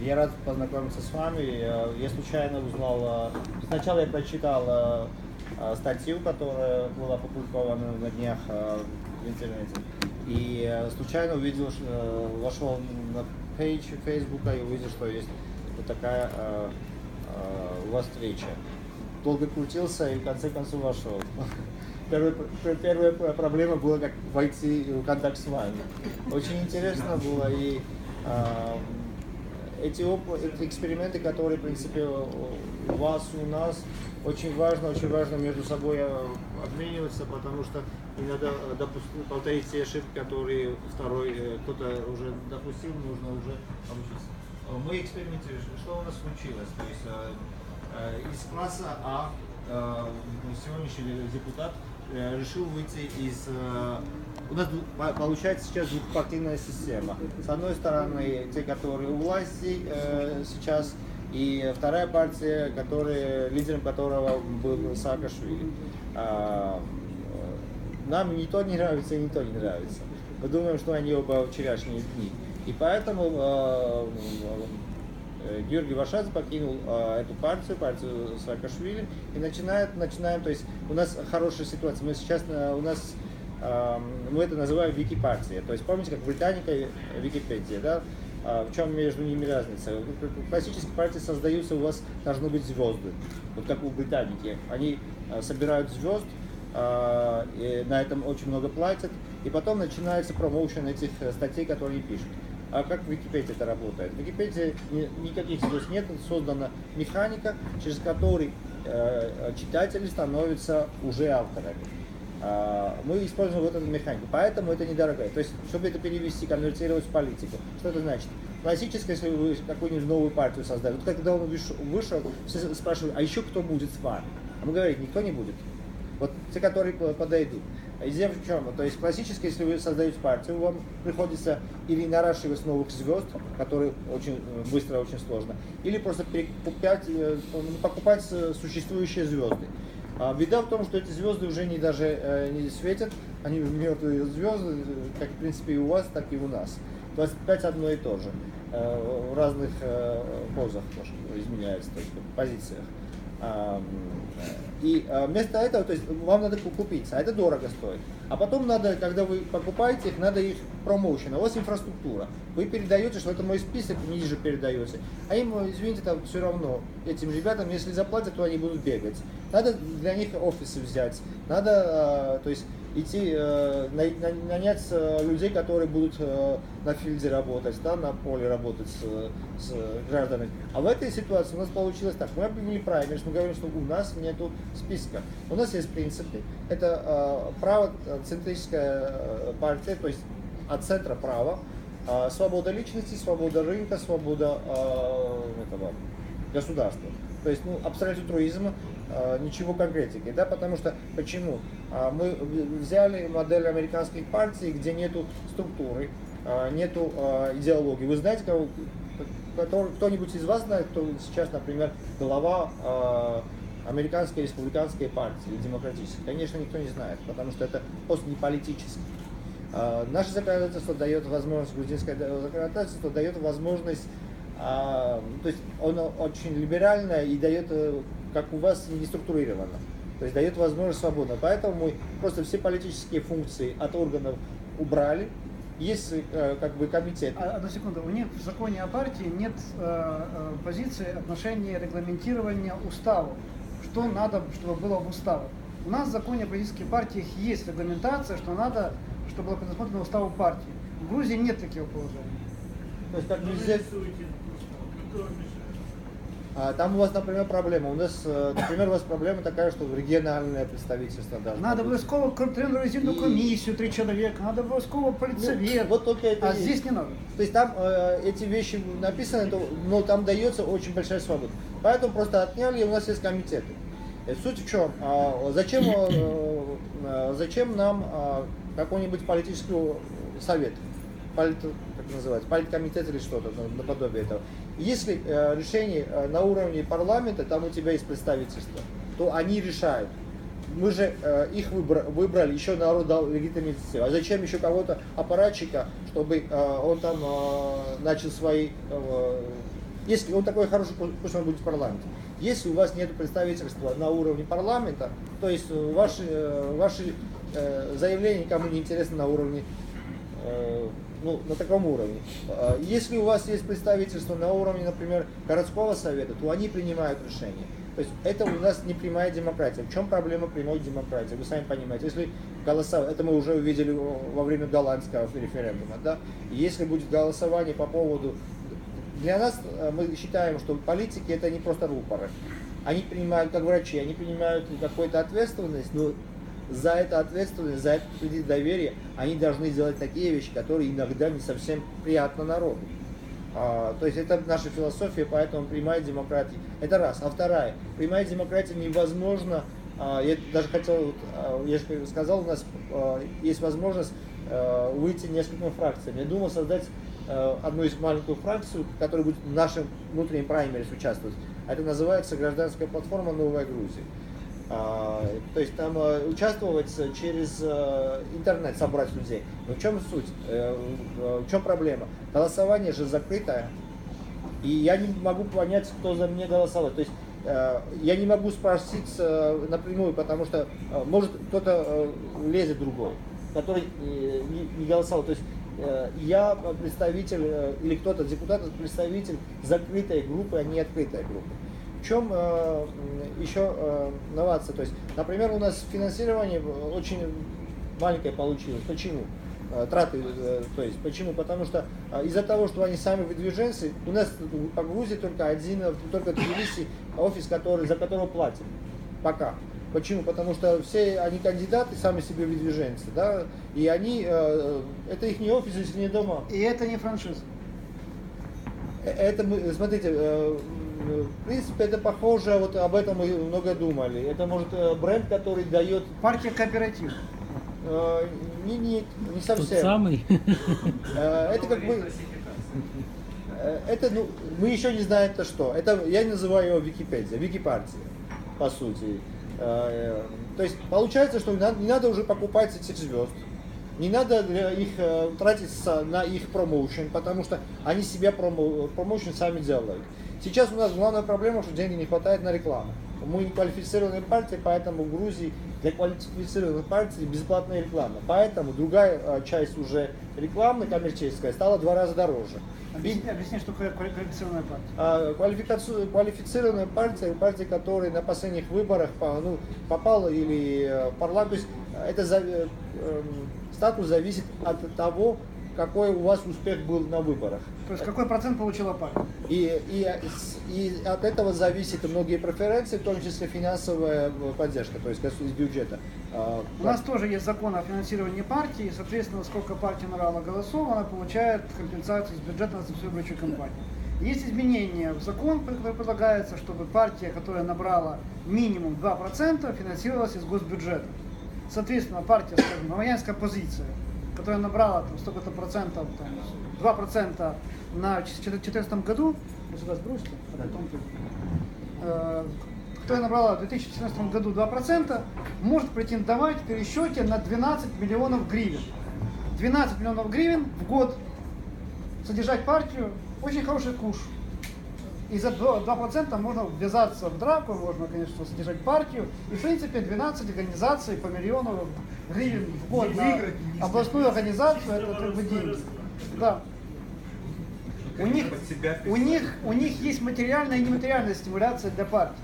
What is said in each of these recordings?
Я рад познакомиться с вами. Я случайно узнал, э, сначала я прочитал э, э, статью, которая была опубликована на днях в интернете. И случайно увидел, вошел на пейдж Фейсбука и увидел, что есть вот такая у вас встреча. Долго крутился и в конце концов вошел. Первая, пр- первая пр- проблема была, как войти в контакт с вами. Очень интересно было и эти, эксперименты, которые, в принципе, у вас у нас, очень важно, очень важно между собой э, обмениваться, потому что иногда э, допусти- повторить те ошибки, которые второй э, кто-то уже допустил, нужно уже обучиться. Мы экспериментируем, что у нас случилось? То есть из класса А сегодняшний депутат решил выйти из... У нас получается сейчас двухпартийная система. С одной стороны, те, которые у власти э, сейчас, и вторая партия, который, лидером которого был Саакашвили. А, э, нам ни то не нравится, ни то не нравится. Мы думаем, что они оба вчерашние дни. И поэтому э, э, Георгий Вашадзе покинул э, эту партию, партию Саакашвили, и начинает, начинаем, то есть у нас хорошая ситуация, мы сейчас, у нас, мы это называем Вики-партия, то есть помните, как Британика и Википедия, да, А в чем между ними разница? В классической партии создаются, у вас должны быть звезды, вот как у Британики, они э, собирают звезд, а, и на этом очень много платят, и потом начинается промоушен этих э, статей, которые они пишут. А как в Википедии это работает? В Википедии ни- никаких звезд нет, создана механика, через которую э, читатели становятся уже авторами. А, Мы используем вот эту механику, поэтому это недорого. То есть, чтобы это перевести, конвертировать в политику, что это значит? Классическое, если вы какую-нибудь новую партию создали, вот когда он вышел, все спрашивают, а еще кто будет с вами? А мы говорим, никто не будет. Вот те, которые по- подойдут. А Идея в чем? То есть классически, если вы создаете партию, вам приходится или наращивать новых звезд, которые очень э, быстро, очень сложно, или просто э, ну, покупать э, существующие звезды. А беда в том, что эти звезды уже не даже э, не светят, они мертвые звезды, как в принципе и у вас, так и у нас. 25 одно и то же. Э, В разных э, позах тоже изменяется, то есть в позициях. А, И а, вместо этого, то есть вам надо ку- купить, а это дорого стоит. А потом надо, когда вы покупаете их, надо их промоушен. У вас инфраструктура. Вы передаете, что это мой список, ниже передаете. А им, извините, там все равно, этим ребятам, если заплатят, то они будут бегать. Надо для них офисы взять. Надо, а, то есть идти, э, на- на- нанять э, людей, которые будут э, на филде работать, да, на поле работать с, с гражданами. А в этой ситуации у нас получилось так. Мы объявили праймерис, мы говорим, что у нас нету списка. У нас есть принципы. Это э, право, э, центристская э, партия, то есть от центра права, э, свобода личности, свобода рынка, свобода э, этого, государства. То есть, ну, абсолютизм, э, ничего конкретики, да, потому что, почему? А, Мы взяли модель американской партии, где нету структуры, а, нету а, идеологии. Вы знаете, кого, кто-нибудь из вас знает, кто сейчас, например, глава американской республиканской партии или демократической? Конечно, никто не знает, потому что это пост не политический. Наше законодательство дает возможность, грузинское да- законодательство дает возможность, то есть оно очень либеральное и дает, э, как у вас, не структурировано. То есть дает возможность свободно. Поэтому мы просто все политические функции от органов убрали. Есть э, как бы комитет. А, Одну секунду. У них в законе о партии нет э, э, позиции отношения регламентирования устава. Что надо, чтобы было в уставе. У нас в законе о политических партиях есть регламентация, что надо, чтобы было предусмотрено уставу партии. В Грузии нет такого положения. То есть как Ну, везде. нарисуйте, кто мешает. А, там у вас, например, проблема. У нас, э, например, у вас проблема такая, что региональное представительство должно Надо обовязково контролирующую И- комиссию три человека, надо обовязково политсовет. Ну, вот только это а и здесь есть. не надо. То есть там э, эти вещи написаны, то- но там дается очень большая свобода. Поэтому просто отняли, и у нас есть комитеты. Э, Суть в чем? А, зачем, э, зачем нам а, какой-нибудь политический совет? Полит, как называется, политкомитет или что-то ну, наподобие этого. Если э, решение э, на уровне парламента, там у тебя есть представительство, то они решают. Мы же э, их выбра- выбрали, еще народ дал легитимацию. А зачем еще кого-то аппаратчика, чтобы э, он там э, начал свои э, если он такой хороший, пу- пусть он будет в парламенте. Если у вас нет представительства на уровне парламента, то есть э, ваши, э, ваши э, заявления никому не интересны на уровне э, ну, на таком уровне. А Если у вас есть представительство на уровне, например, городского совета, то они принимают решения. То есть это у нас не прямая демократия. В чем проблема прямой демократии? Вы сами понимаете, если голосовать, это мы уже увидели во время голландского референдума, да, если будет голосование по поводу, для нас э, мы считаем, что политики это не просто рупоры. Они принимают, как врачи, они принимают какую-то ответственность, но за эту ответственность, за это кредит доверия, они должны делать такие вещи, которые иногда не совсем приятны народу. А, то есть это наша философия, поэтому прямая демократия. Это раз. А вторая, прямая демократия невозможно. а, я даже хотел, а, я же сказал, у нас а, есть возможность а, выйти несколькими фракциями. Я думал создать а, одну из маленькую фракцию, которая будет в нашем внутреннем праймере участвовать. Это называется гражданская платформа «Новая Грузия». А, то есть там э, участвовать через э, интернет, собрать людей. Но в чем суть? Э, э, В чем проблема? Голосование же закрытое. И я не могу понять, кто за меня голосовал. То есть э, я не могу спросить э, напрямую, потому что э, может кто-то э, лезет другой, который э, не, голосовал. То есть э, я представитель э, или кто-то депутат это представитель закрытой группы, а не открытой группы. Чем э, еще э, новация? То есть, например, у нас финансирование очень маленькое получилось. Почему? Э, Траты, э, то есть, почему? Потому что э, из-за того, что они сами выдвиженцы, у нас по Грузии только один, только Тбилиси офис, который, за которого платим. Пока. Почему? Потому что все они кандидаты, сами себе выдвиженцы, да, и они, это их не офис, если не дома. И это не франшиза. Это мы, смотрите, в принципе, это похоже, вот об этом мы много думали. Это может э, бренд, который дает, Партия кооператив. э, не, не, не Тот совсем. самый. Э, Это как бы, это, ну, мы еще не знаем это что. Это я называю его Википедия, Википартия, по сути. Э, То есть получается, что не надо, не надо уже покупать этих звезд. Не надо для их тратить со- на их промоушен, потому что они себя промо, промоушен сами делают. Сейчас у нас главная проблема, что денег не хватает на рекламу. Мы не квалифицированная партия, поэтому в Грузии для квалифицированных партий бесплатная реклама. Поэтому другая э, часть уже рекламная, коммерческая, стала в два раза дороже. И- Объясни, объясни, что такое квали- квалифицированная партия. а, квалифицированная партия, партия, которая на последних выборах ну, попала или э, в парламент, то есть это за- э, эм, статус зависит от того, какой у вас успех был на выборах. То есть какой процент получила партия? И, и, и от этого зависят многие преференции, в том числе финансовая э, поддержка, то есть из бюджета. А, У нас тоже есть закон о финансировании партии, и, соответственно, сколько партия набрала голосов, она получает компенсацию из бюджета за всю выборчую кампанию. Есть изменения в закон, который предлагается, чтобы партия, которая набрала минимум 2%, финансировалась из госбюджета. Соответственно, партия, скажем, громадянская позиция, которая набрала там столько-то процентов, там, 2% на 2014 году, вы сюда сбросьте, а потом э, которая набрала в 2014 году 2%, может претендовать в пересчете на 12 миллионов гривен. 12 миллионов гривен в год содержать партию – очень хороший куш. И за 2%, 2% можно ввязаться в драку, можно, конечно, содержать партию. И, в принципе, 12 организаций по миллиону гривен в год на областную организацию – это как бы деньги. Да. У них, у, них, у них есть материальная и нематериальная стимуляция для партий.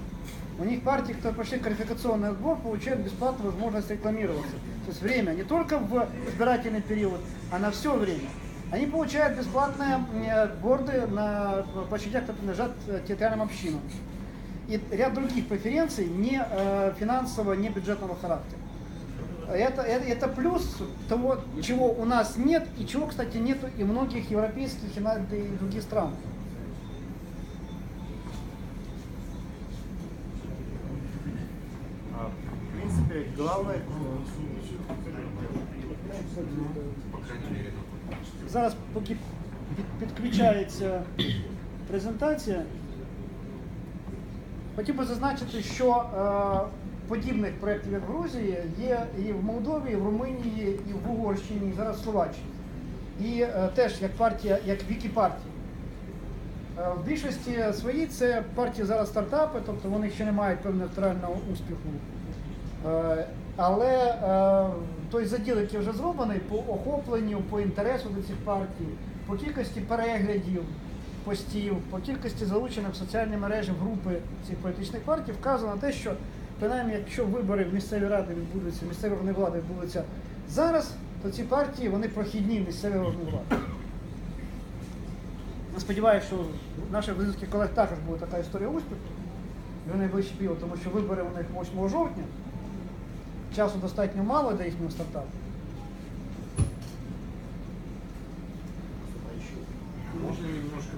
У них партии, которые прошли квалификационный отбор, получают бесплатную возможность рекламироваться. То есть время не только в избирательный период, а на все время. Они получают бесплатные э, борды на площадях, которые принадлежат э, территориальным общинам. И ряд других преференций не э, финансового, не бюджетного характера Это, это, это плюс того, чего у нас нет, и чего, кстати, нету и многих европейских и, на- и других стран. А, В принципе, главное, Зараз поки під- підключається презентація, хотів би зазначити, що е, подібних проєктів, як в Грузії, є і в Молдові, і в Румунії, і в Угорщині, і зараз в Словаччині. І е, теж як партія, як Вікіпартія. Е, В більшості своїй це партії зараз стартапи, тобто вони ще не мають певного електорального успіху. Е, Але е, той заділ, який вже зроблений по охопленню, по інтересу до цих партій, по кількості переглядів, постів, по кількості залучених в соціальні мережі групи цих політичних партій, вказує на те, що принаймні, якщо вибори в місцеві ради відбудуться, місцеві органи влади відбудуться зараз, то ці партії вони прохідні місцеві органи влади. Я сподіваюся, що в наших українських колег також буде така історія успіху в найближчий період, тому що вибори у них 8 жовтня. Часу достатньо мало для їхнього стартапу. Можно немножко